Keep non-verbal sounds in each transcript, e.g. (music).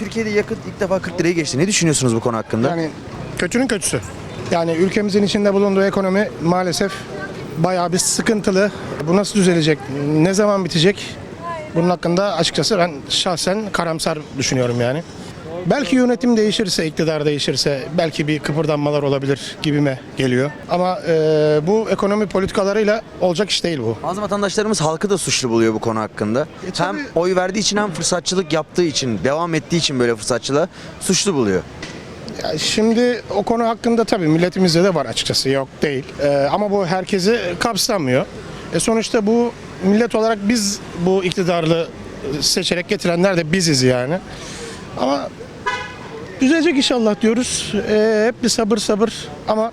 Türkiye'de yakıt ilk defa 40 liraya geçti. Ne düşünüyorsunuz bu konu hakkında? Yani kötünün kötüsü. Yani ülkemizin içinde bulunduğu ekonomi maalesef bayağı bir sıkıntılı. Bu nasıl düzelecek? Ne zaman bitecek? Bunun hakkında açıkçası ben şahsen karamsar düşünüyorum yani. Belki yönetim değişirse, iktidar değişirse belki bir kıpırdanmalar olabilir gibime geliyor. Ama e, bu ekonomi politikalarıyla olacak iş değil bu. Bazı vatandaşlarımız halkı da suçlu buluyor bu konu hakkında. hem tabii. oy verdiği için hem fırsatçılık yaptığı için, devam ettiği için böyle fırsatçılığa suçlu buluyor. Ya şimdi o konu hakkında tabii milletimizde de var açıkçası yok değil. Ee, ama bu herkesi kapsamıyor. E sonuçta bu millet olarak biz bu iktidarlı seçerek getirenler de biziz yani. Ama düzelecek inşallah diyoruz. Ee, hep bir sabır sabır ama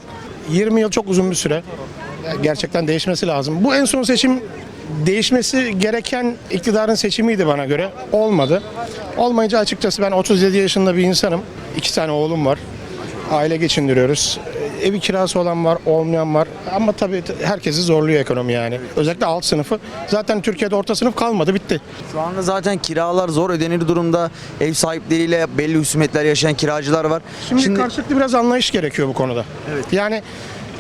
20 yıl çok uzun bir süre. Gerçekten değişmesi lazım. Bu en son seçim değişmesi gereken iktidarın seçimiydi bana göre. Olmadı. Olmayınca açıkçası ben 37 yaşında bir insanım. İki tane oğlum var. Aile geçindiriyoruz. Evi kirası olan var, olmayan var. Ama tabii herkesi zorluyor ekonomi yani. Özellikle alt sınıfı. Zaten Türkiye'de orta sınıf kalmadı, bitti. Şu anda zaten kiralar zor ödenir durumda. Ev sahipleriyle belli husumetler yaşayan kiracılar var. Şimdi, karşılıklı biraz anlayış gerekiyor bu konuda. Evet. Yani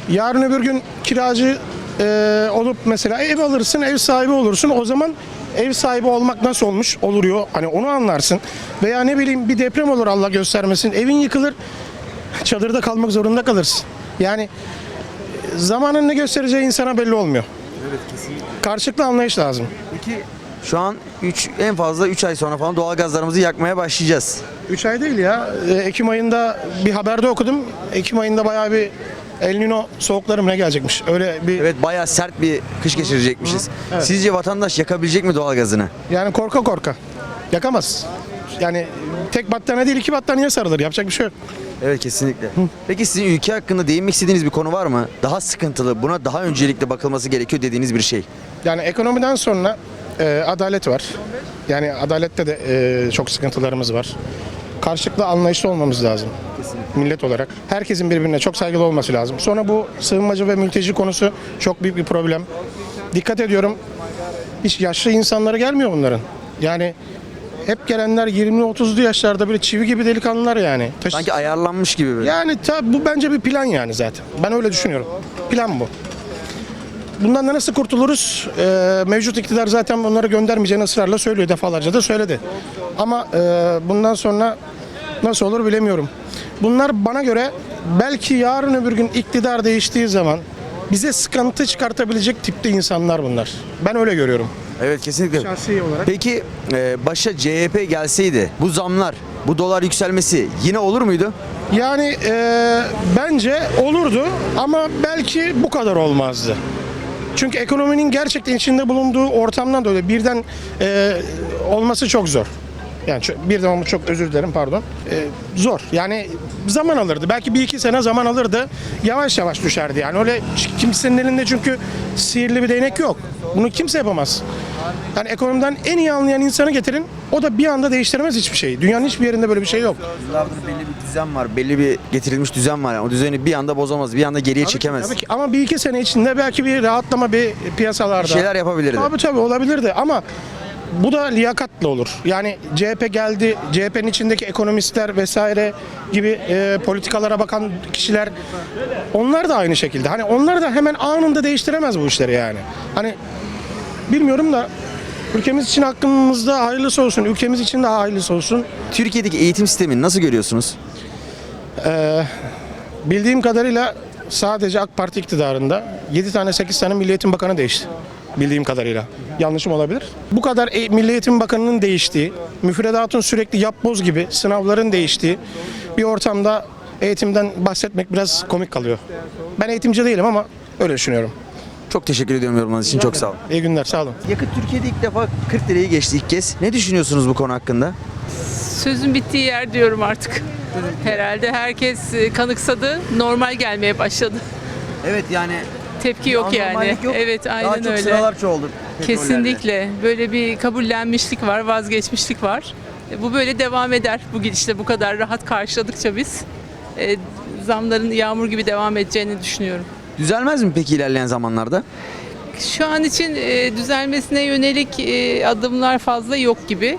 yarın öbür gün kiracı e, olup mesela ev alırsın, ev sahibi olursun. O zaman ev sahibi olmak nasıl olmuş oluyor? Hani onu anlarsın. Veya ne bileyim bir deprem olur Allah göstermesin. Evin yıkılır. Çadırda kalmak zorunda kalırsın. Yani e, zamanın ne göstereceği insana belli olmuyor. Evet kesinlikle. Karşılıklı anlayış lazım. Peki şu an 3 en fazla 3 ay sonra falan doğalgazlarımızı yakmaya başlayacağız. 3 ay değil ya. E, Ekim ayında bir haberde okudum. Ekim ayında bayağı bir El Nino soğukları mı ne gelecekmiş? Öyle bir Evet bayağı sert bir kış geçirecekmişiz. Evet. Sizce vatandaş yakabilecek mi doğalgazını? Yani korka korka. Yakamaz. Yani tek battaniye değil iki battaniye sarılır. Yapacak bir şey yok. Evet kesinlikle. Peki sizin ülke hakkında değinmek istediğiniz bir konu var mı? Daha sıkıntılı, buna daha öncelikle bakılması gerekiyor dediğiniz bir şey. Yani ekonomiden sonra e, adalet var. Yani adalette de e, çok sıkıntılarımız var. Karşılıklı anlayışlı olmamız lazım. Millet olarak. Herkesin birbirine çok saygılı olması lazım. Sonra bu sığınmacı ve mülteci konusu çok büyük bir problem. Dikkat ediyorum. Hiç yaşlı insanları gelmiyor bunların. Yani hep gelenler 20-30'lu yaşlarda böyle çivi gibi delikanlılar yani. Taş- Sanki ayarlanmış gibi böyle. Yani tabi bu bence bir plan yani zaten. Ben öyle düşünüyorum. Plan bu. Bundan da nasıl kurtuluruz? Ee, mevcut iktidar zaten bunları göndermeyeceğini ısrarla söylüyor. Defalarca da söyledi. Ama e, bundan sonra nasıl olur bilemiyorum. Bunlar bana göre belki yarın öbür gün iktidar değiştiği zaman bize sıkıntı çıkartabilecek tipte insanlar bunlar. Ben öyle görüyorum. Evet kesinlikle. Şahsi olarak. Peki e, başa CHP gelseydi bu zamlar, bu dolar yükselmesi yine olur muydu? Yani e, bence olurdu ama belki bu kadar olmazdı. Çünkü ekonominin gerçekten içinde bulunduğu ortamdan dolayı birden e, olması çok zor. Yani ço- birden olması çok özür dilerim pardon. E, zor. Yani zaman alırdı. Belki bir iki sene zaman alırdı. Yavaş yavaş düşerdi yani. Öyle kimsenin elinde çünkü sihirli bir değnek yok. Bunu kimse yapamaz. Yani ekonomiden en iyi anlayan insanı getirin. O da bir anda değiştiremez hiçbir şeyi. Dünyanın hiçbir yerinde böyle bir şey yok. Yıllardır belli bir düzen var, belli bir getirilmiş düzen var. Yani o düzeni bir anda bozamaz, bir anda geriye çekemez. Tabii ki. Ama bir iki sene içinde belki bir rahatlama bir piyasalarda. Bir şeyler yapabilirdi. Tabii tabii olabilirdi ama bu da liyakatla olur. Yani CHP geldi, CHP'nin içindeki ekonomistler vesaire gibi e, politikalara bakan kişiler onlar da aynı şekilde. Hani onlar da hemen anında değiştiremez bu işleri yani. Hani bilmiyorum da ülkemiz için hakkımızda hayırlısı olsun, ülkemiz için de hayırlısı olsun. Türkiye'deki eğitim sistemini nasıl görüyorsunuz? Bildiğim kadarıyla sadece AK Parti iktidarında 7 tane 8 tane Milli Eğitim Bakanı değişti. Bildiğim kadarıyla. Yanlışım olabilir. Bu kadar e- Milli Eğitim Bakanı'nın değiştiği, müfredatın sürekli yapboz gibi sınavların değiştiği bir ortamda eğitimden bahsetmek biraz komik kalıyor. Ben eğitimci değilim ama öyle düşünüyorum. Çok teşekkür ediyorum yorumunuz için. Çok sağ olun. İyi günler, sağ olun. Yakıt Türkiye'de ilk defa 40 lirayı geçti ilk kez. Ne düşünüyorsunuz bu konu hakkında? Sözün bittiği yer diyorum artık. Herhalde herkes e, kanıksadı, normal gelmeye başladı. Evet yani Tepki yok yani. anormallik yok. Evet, Daha aynen çok öyle. sıralar çoğaldı. petrollerde. Kesinlikle. Böyle bir kabullenmişlik var, vazgeçmişlik var. E, Bu böyle devam eder bu gidişle bu kadar rahat karşıladıkça biz. e, zamların yağmur gibi devam edeceğini düşünüyorum. Düzelmez mi peki ilerleyen zamanlarda? Şu an için e, düzelmesine yönelik e, adımlar fazla yok gibi.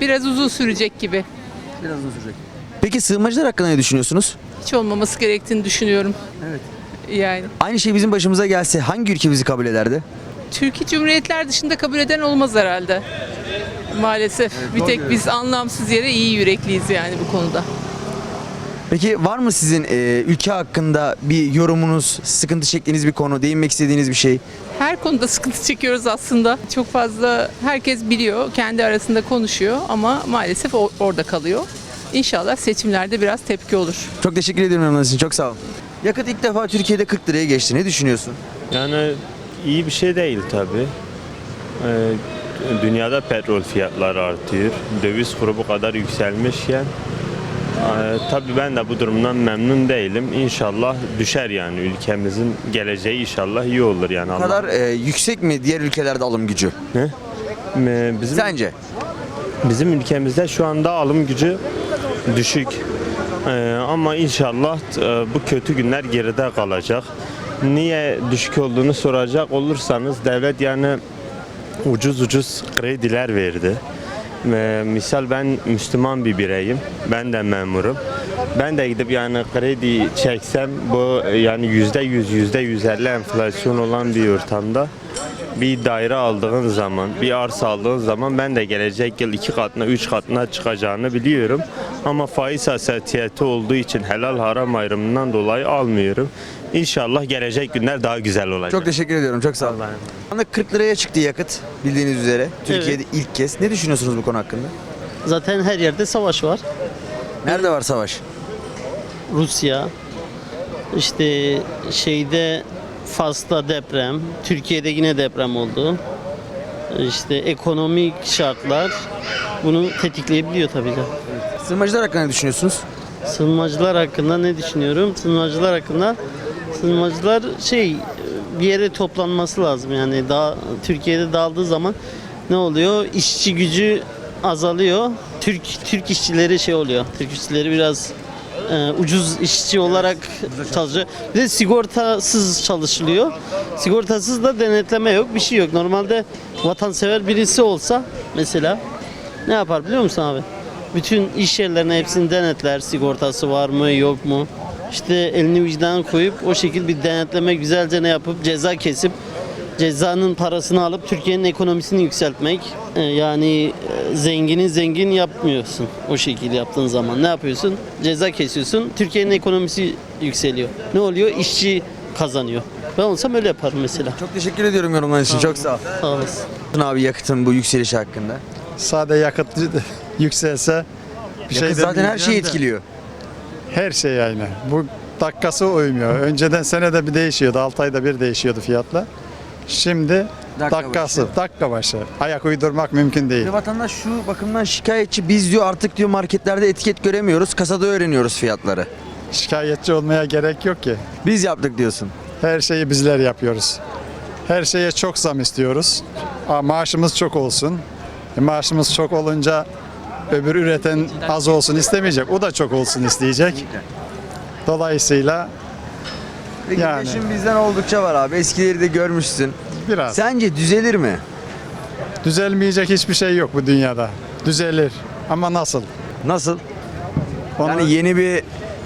Biraz uzun sürecek gibi. Biraz uzun sürecek. Peki sığınmacılar hakkında ne düşünüyorsunuz? Hiç olmaması gerektiğini düşünüyorum. Evet. Yani Aynı şey bizim başımıza gelse hangi ülke bizi kabul ederdi? Türkiye Cumhuriyetler dışında kabul eden olmaz herhalde. Maalesef bir tek biz anlamsız yere iyi yürekliyiz yani bu konuda. Peki var mı sizin e, ülke hakkında bir yorumunuz, sıkıntı çektiğiniz bir konu, değinmek istediğiniz bir şey? Her konuda (laughs) sıkıntı çekiyoruz aslında. Çok fazla herkes biliyor, kendi arasında konuşuyor ama maalesef o- orada kalıyor. İnşallah seçimlerde biraz tepki olur. Çok teşekkür ediyorum yorumlarınız için. Çok sağ olun. Yakıt ilk defa Türkiye'de 40 liraya geçti. Ne düşünüyorsun? Yani iyi bir şey değil tabi. dünyada petrol fiyatları artıyor. Döviz kuru bu kadar yükselmişken e, tabi ben de bu durumdan memnun değilim. İnşallah düşer yani ülkemizin geleceği inşallah iyi olur yani. Bu Allah- kadar e, yüksek mi diğer ülkelerde alım gücü? Ne? E, Bizim Sence? Bizim ülkemizde şu anda alım gücü düşük. Ee, ama inşallah e, bu kötü günler geride kalacak. Niye düşük olduğunu soracak olursanız devlet yani ucuz ucuz krediler verdi. Ve misal ben Müslüman bir bireyim. Ben de memurum. Ben de gidip yani kredi çeksem bu e, yani yüzde yüz, yüzde yüz elli enflasyon olan bir ortamda bir daire aldığın zaman, bir arsa aldığın zaman ben de gelecek yıl iki katına, üç katına çıkacağını biliyorum. Ama faiz hassasiyeti olduğu için helal haram ayrımından dolayı almıyorum. İnşallah gelecek günler daha güzel olacak. Çok teşekkür ediyorum. Çok sağ olun. Şu anda 40 liraya çıktı yakıt bildiğiniz üzere. Türkiye'de ilk kez. Ne düşünüyorsunuz bu konu hakkında? Zaten her yerde savaş var. Nerede var savaş? Rusya, işte şeyde Fas'ta deprem, Türkiye'de yine deprem oldu. İşte ekonomik şartlar bunu tetikleyebiliyor tabii ki. Sığınmacılar hakkında ne düşünüyorsunuz? Sığınmacılar hakkında ne düşünüyorum? Sığınmacılar hakkında sığınmacılar şey bir yere toplanması lazım yani daha Türkiye'de dağıldığı zaman ne oluyor? İşçi gücü azalıyor. Türk Türk işçileri şey oluyor. Türk işçileri biraz e, ucuz işçi olarak çalışıyor. Bir de sigortasız çalışılıyor. Sigortasız da denetleme yok, bir şey yok. Normalde vatansever birisi olsa mesela ne yapar biliyor musun abi? Bütün iş yerlerine hepsini denetler. Sigortası var mı yok mu? İşte elini vicdanına koyup o şekilde bir denetleme güzelce ne yapıp ceza kesip cezanın parasını alıp Türkiye'nin ekonomisini yükseltmek. Ee, Yani e, zengini zengin yapmıyorsun o şekilde yaptığın zaman. Ne yapıyorsun? Ceza kesiyorsun. Türkiye'nin ekonomisi yükseliyor. Ne oluyor? İşçi kazanıyor. Ben olsam öyle yaparım mesela. Çok teşekkür ediyorum yorumlarınız için. Çok sağ Sağ olasın. Abi yakıtın bu yükselişi hakkında. Sade yakıt yükselse bir Yakıt şey zaten her şeyi etkiliyor. Her şey aynı. Bu dakikası uymuyor. Önceden senede bir değişiyordu. 6 ayda bir değişiyordu fiyatlar. Şimdi Dakika dakikası, başı. dakika başı. Ayak uydurmak mümkün değil. Ve vatandaş şu bakımdan şikayetçi. Biz diyor artık diyor marketlerde etiket göremiyoruz. Kasada öğreniyoruz fiyatları. Şikayetçi olmaya gerek yok ki. Biz yaptık diyorsun. Her şeyi bizler yapıyoruz. Her şeye çok zam istiyoruz. Aa, maaşımız çok olsun. E, maaşımız çok olunca öbür üreten az olsun istemeyecek. O da çok olsun isteyecek. Dolayısıyla Peki Yani. yaşın bizden oldukça var abi. Eskileri de görmüşsün. biraz Sence düzelir mi? düzelmeyecek hiçbir şey yok bu dünyada. Düzelir. Ama nasıl? Nasıl? Onu- Yani yeni bir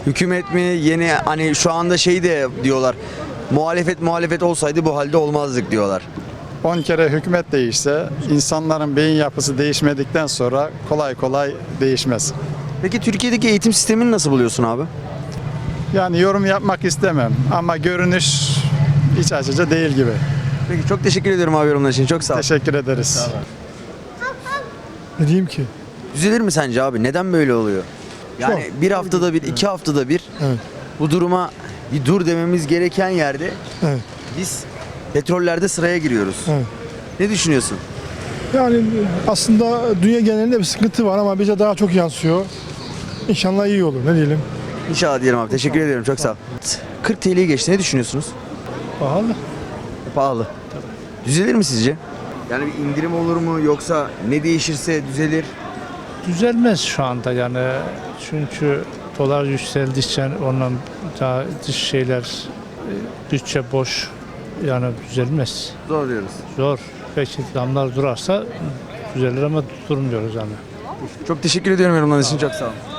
hükümet mi? Yeni hani şu anda şey de diyorlar. Muhalefet muhalefet olsaydı bu halde olmazdık diyorlar. 10 kere hükümet değişse insanların beyin yapısı değişmedikten sonra kolay kolay değişmez. Peki Türkiye'deki eğitim sistemini nasıl buluyorsun abi? Yani yorum yapmak istemem ama görünüş iç açıcı değil gibi. Peki çok teşekkür ediyorum abi yorumlar için. Çok sağ ol. Teşekkür ederiz. Ne diyeyim ki? Düzelir mi sence abi? Neden böyle oluyor? Yani bir haftada bir, iki haftada bir Evet. bu duruma bir dur dememiz gereken yerde Evet. biz petrollerde sıraya giriyoruz. Evet. Ne düşünüyorsun? Yani aslında dünya genelinde bir sıkıntı var ama bize daha çok yansıyor. İnşallah iyi olur. Ne diyelim? İnşallah diyelim abi. Teşekkür ediyorum. Çok sağ ol. 40 TL'yi geçti. Ne düşünüyorsunuz? Pahalı. Pahalı. Düzelir mi sizce? Yani bir indirim olur mu yoksa ne değişirse düzelir? Düzelmez şu anda yani çünkü dolar yükseldikçe ondan daha dış şeyler e, bütçe boş yani düzelmez. Zor diyoruz. Zor. Belki zamlar durarsa düzelir ama durmuyoruz yani. Çok teşekkür ediyorum yorumlarınız için çok sağ olun.